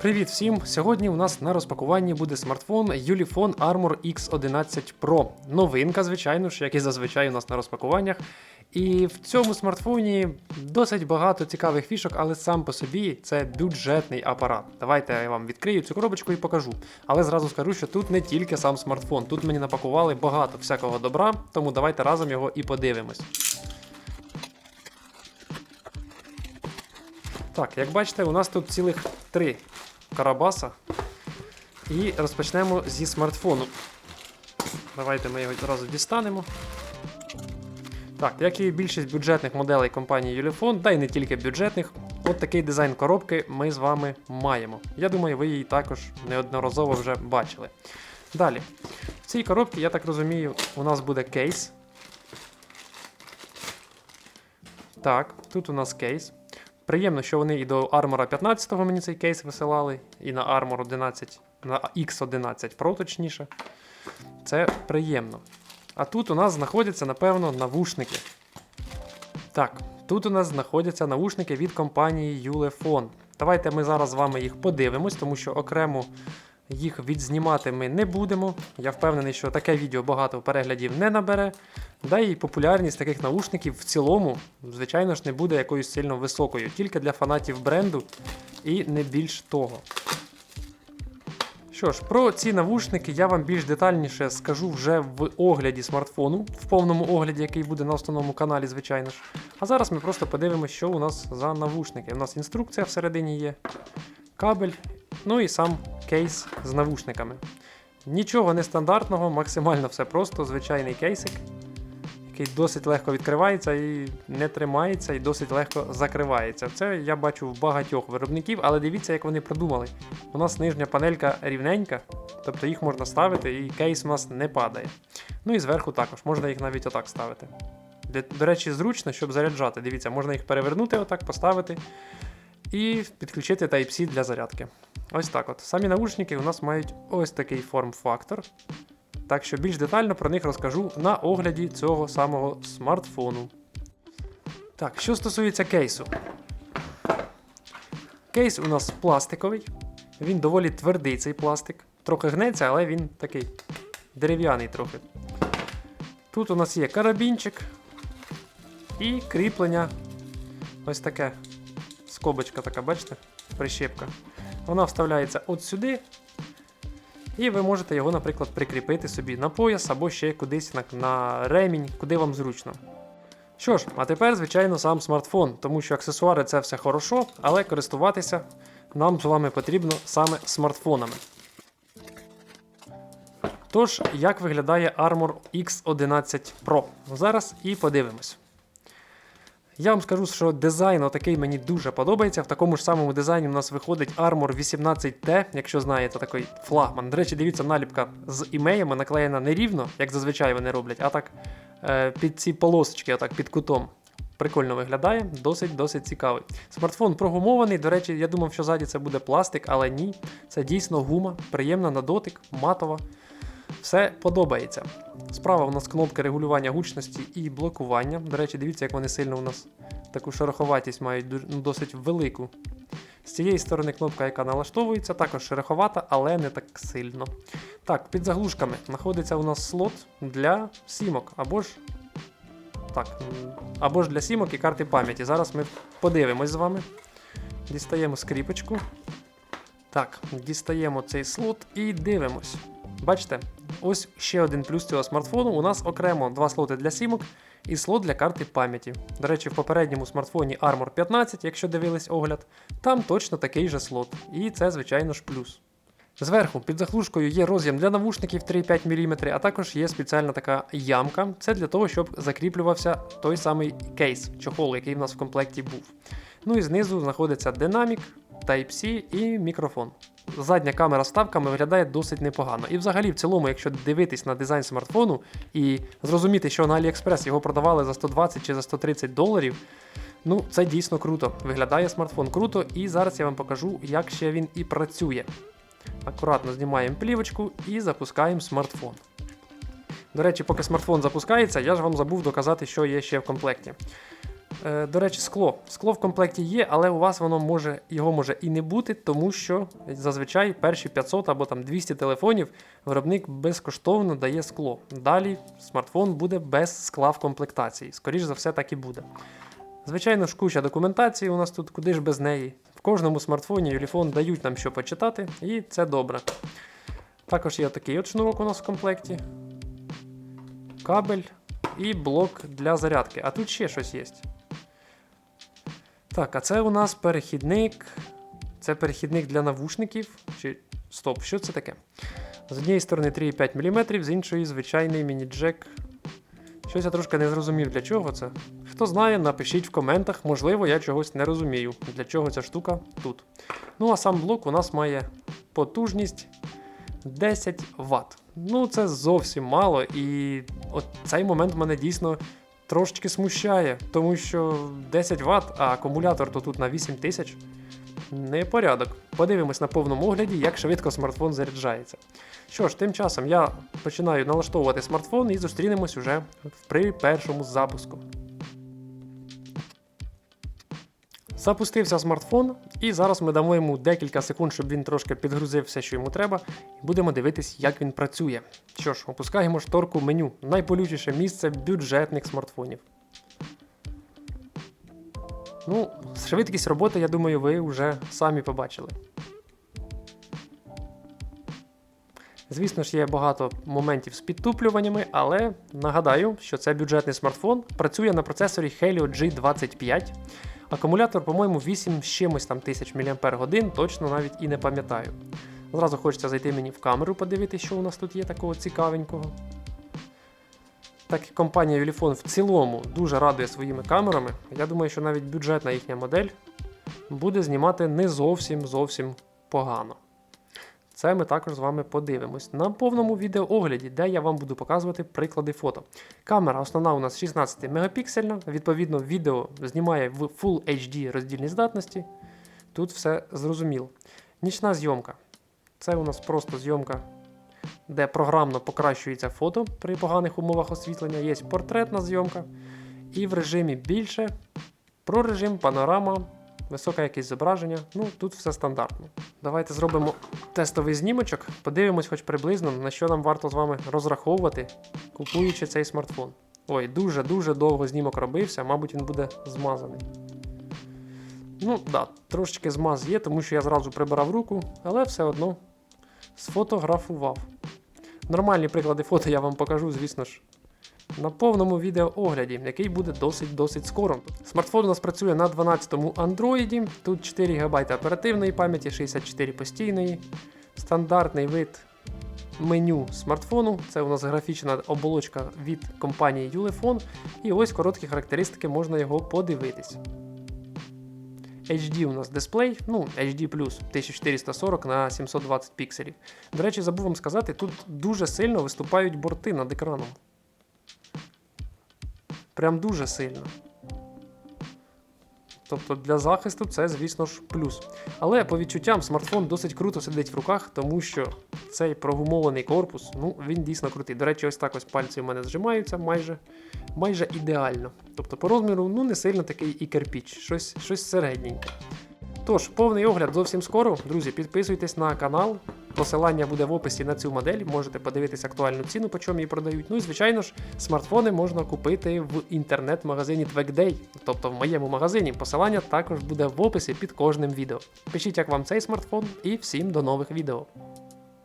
Привіт всім! Сьогодні у нас на розпакуванні буде смартфон Ulefone Armor X11 Pro. Новинка, звичайно ж, як і зазвичай у нас на розпакуваннях. І в цьому смартфоні досить багато цікавих фішок, але сам по собі це бюджетний апарат. Давайте я вам відкрию цю коробочку і покажу. Але зразу скажу, що тут не тільки сам смартфон, тут мені напакували багато всякого добра, тому давайте разом його і подивимось. Так, як бачите, у нас тут цілих три карабаса. І розпочнемо зі смартфону. Давайте ми його одразу дістанемо. Так, як і більшість бюджетних моделей компанії Ulefone, та й не тільки бюджетних, от такий дизайн коробки ми з вами маємо. Я думаю, ви її також неодноразово вже бачили. Далі, в цій коробці, я так розумію, у нас буде кейс. Так, тут у нас кейс. Приємно, що вони і до Armor 15 мені цей кейс висилали, і на Armor 11, на X11 Pro точніше. Це приємно. А тут у нас знаходяться, напевно, навушники. Так, тут у нас знаходяться навушники від компанії Юлефон. Давайте ми зараз з вами їх подивимось, тому що окремо їх відзнімати ми не будемо. Я впевнений, що таке відео багато переглядів не набере. Да і популярність таких наушників в цілому, звичайно ж, не буде якоюсь сильно високою, тільки для фанатів бренду і не більш того. Що ж, про ці навушники я вам більш детальніше скажу вже в огляді смартфону, в повному огляді, який буде на основному каналі, звичайно ж. А зараз ми просто подивимося, що у нас за навушники. У нас інструкція всередині є, кабель, ну і сам кейс з навушниками. Нічого нестандартного, максимально все просто, звичайний кейсик, який досить легко відкривається і не тримається, і досить легко закривається. Це я бачу в багатьох виробників, але дивіться, як вони продумали. У нас нижня панелька рівненька, тобто їх можна ставити, і кейс у нас не падає. Ну і зверху також, можна їх навіть отак ставити. До речі, зручно, щоб заряджати. Дивіться, можна їх перевернути, отак, поставити і підключити Type-C для зарядки. Ось так от. Самі наушники у нас мають ось такий форм-фактор. Так що більш детально про них розкажу на огляді цього самого смартфону. Так, що стосується кейсу. Кейс у нас пластиковий. Він доволі твердий цей пластик. Трохи гнеться, але він такий дерев'яний трохи. Тут у нас є карабінчик і кріплення. Ось таке. Скобочка така, бачите? Прищепка. Вона вставляється от сюди. І ви можете його, наприклад, прикріпити собі на пояс або ще кудись на, на ремінь, куди вам зручно. Що ж, а тепер, звичайно, сам смартфон, тому що аксесуари це все хорошо, але користуватися нам з вами потрібно саме смартфонами. Тож, як виглядає Armor X11 Pro? Зараз і подивимось. Я вам скажу, що дизайн отакий мені дуже подобається. В такому ж самому дизайні у нас виходить Armor 18T, якщо знаєте, такий флагман. До речі, дивіться, наліпка з імеями наклеєна не рівно, як зазвичай вони роблять, а так е, під ці полосочки, отак під кутом. Прикольно виглядає, досить-досить цікавий. Смартфон прогумований. До речі, я думав, що ззаді це буде пластик, але ні. Це дійсно гума, приємна на дотик, матова. Все подобається. Справа у нас кнопки регулювання гучності і блокування. До речі, дивіться, як вони сильно у нас таку шероховатість мають ну, досить велику. З цієї сторони кнопка, яка налаштовується, також шероховата, але не так сильно. Так, під заглушками знаходиться у нас слот для сімок або ж. Так, або ж для сімок і карти пам'яті. Зараз ми подивимось з вами. Дістаємо скріпочку. Так, дістаємо цей слот і дивимось. Бачите, ось ще один плюс цього смартфону. У нас окремо два слоти для сімок і слот для карти пам'яті. До речі, в попередньому смартфоні Armor 15, якщо дивились огляд, там точно такий же слот. І це, звичайно ж, плюс. Зверху під заглушкою є роз'єм для навушників 3,5 мм, а також є спеціальна така ямка. Це для того, щоб закріплювався той самий кейс, чохол, який в нас в комплекті був. Ну і знизу знаходиться динамік, Type-C і мікрофон. Задня камера з вставками виглядає досить непогано. І взагалі, в цілому, якщо дивитись на дизайн смартфону і зрозуміти, що на AliExpress його продавали за 120 чи за 130 доларів, ну це дійсно круто. Виглядає смартфон круто, і зараз я вам покажу, як ще він і працює. Акуратно знімаємо плівочку і запускаємо смартфон. До речі, поки смартфон запускається, я ж вам забув доказати, що є ще в комплекті. Е, до речі, скло. Скло в комплекті є, але у вас воно може його може і не бути, тому що зазвичай перші 500 або там 200 телефонів виробник безкоштовно дає скло. Далі смартфон буде без скла в комплектації. Скоріше за все, так і буде. Звичайно ж, куча документації у нас тут, куди ж без неї. В кожному смартфоні Юліфон дають нам що почитати, і це добре. Також є такий от шнурок у нас в комплекті. Кабель і блок для зарядки. А тут ще щось є. Так, а це у нас перехідник. Це перехідник для навушників. Чи... Стоп, що це таке? З однієї сторони 3,5 мм, з іншої звичайний міні-джек. Щось я трошки не зрозумів, для чого це. Хто знає, напишіть в коментах, можливо, я чогось не розумію, для чого ця штука тут. Ну, а сам блок у нас має потужність 10 Вт. Ну, це зовсім мало, і от цей момент мене дійсно трошечки смущає, тому що 10 Вт, а акумулятор то тут на 8000. Не порядок. Подивимось на повному огляді, як швидко смартфон заряджається. Що ж, тим часом я починаю налаштовувати смартфон і зустрінемось уже при першому запуску. Запустився смартфон, і зараз ми дамо йому декілька секунд, щоб він трошки підгрузив все, що йому треба, і будемо дивитись, як він працює. Що ж, опускаємо шторку меню. Найполючіше місце бюджетних смартфонів. Ну, швидкість роботи, я думаю, ви вже самі побачили. Звісно ж, є багато моментів з підтуплюваннями, але нагадаю, що це бюджетний смартфон, працює на процесорі Helio G25. Акумулятор, по-моєму, 8 з чимось там тисяч мАч, точно навіть і не пам'ятаю. Зразу хочеться зайти мені в камеру, подивитися, що у нас тут є такого цікавенького. Так як компанія Ulefone в цілому дуже радує своїми камерами, я думаю, що навіть бюджетна їхня модель буде знімати не зовсім зовсім погано. Це ми також з вами подивимось на повному відеоогляді, де я вам буду показувати приклади фото. Камера основна у нас 16 мегапіксельна, відповідно, відео знімає в Full HD роздільній здатності. Тут все зрозуміло. Нічна зйомка. Це у нас просто зйомка, де програмно покращується фото при поганих умовах освітлення. Є портретна зйомка. І в режимі більше. Про режим панорама, високе якесь зображення. Ну, тут все стандартно. Давайте зробимо тестовий знімочок, подивимось хоч приблизно, на що нам варто з вами розраховувати, купуючи цей смартфон. Ой, дуже-дуже довго знімок робився, мабуть, він буде змазаний. Ну, да, трошечки змаз є, тому що я зразу прибирав руку, але все одно сфотографував. Нормальні приклади фото я вам покажу, звісно ж, на повному відеоогляді, який буде досить-досить скоро. Смартфон у нас працює на 12-му Android, тут 4 ГБ оперативної пам'яті, 64 постійної, стандартний вид меню смартфону. Це у нас графічна оболочка від компанії Ulefone. І ось короткі характеристики, можна його подивитись. HD у нас дисплей, ну, HD 1440 на 720 пікселів. До речі, забув вам сказати, тут дуже сильно виступають борти над екраном. Прям дуже сильно. Тобто для захисту це, звісно ж, плюс. Але по відчуттям смартфон досить круто сидить в руках, тому що цей прогумований корпус, ну, він дійсно крутий. До речі, ось так ось пальці у мене зжимаються майже майже ідеально. Тобто по розміру ну, не сильно такий і кирпіч, щось, щось середненьке. Тож, повний огляд зовсім скоро. Друзі, підписуйтесь на канал. Посилання буде в описі на цю модель, можете подивитися актуальну ціну, по чому її продають. Ну і звичайно ж, смартфони можна купити в інтернет-магазині TwegDay, тобто в моєму магазині. Посилання також буде в описі під кожним відео. Пишіть, як вам цей смартфон, і всім до нових відео.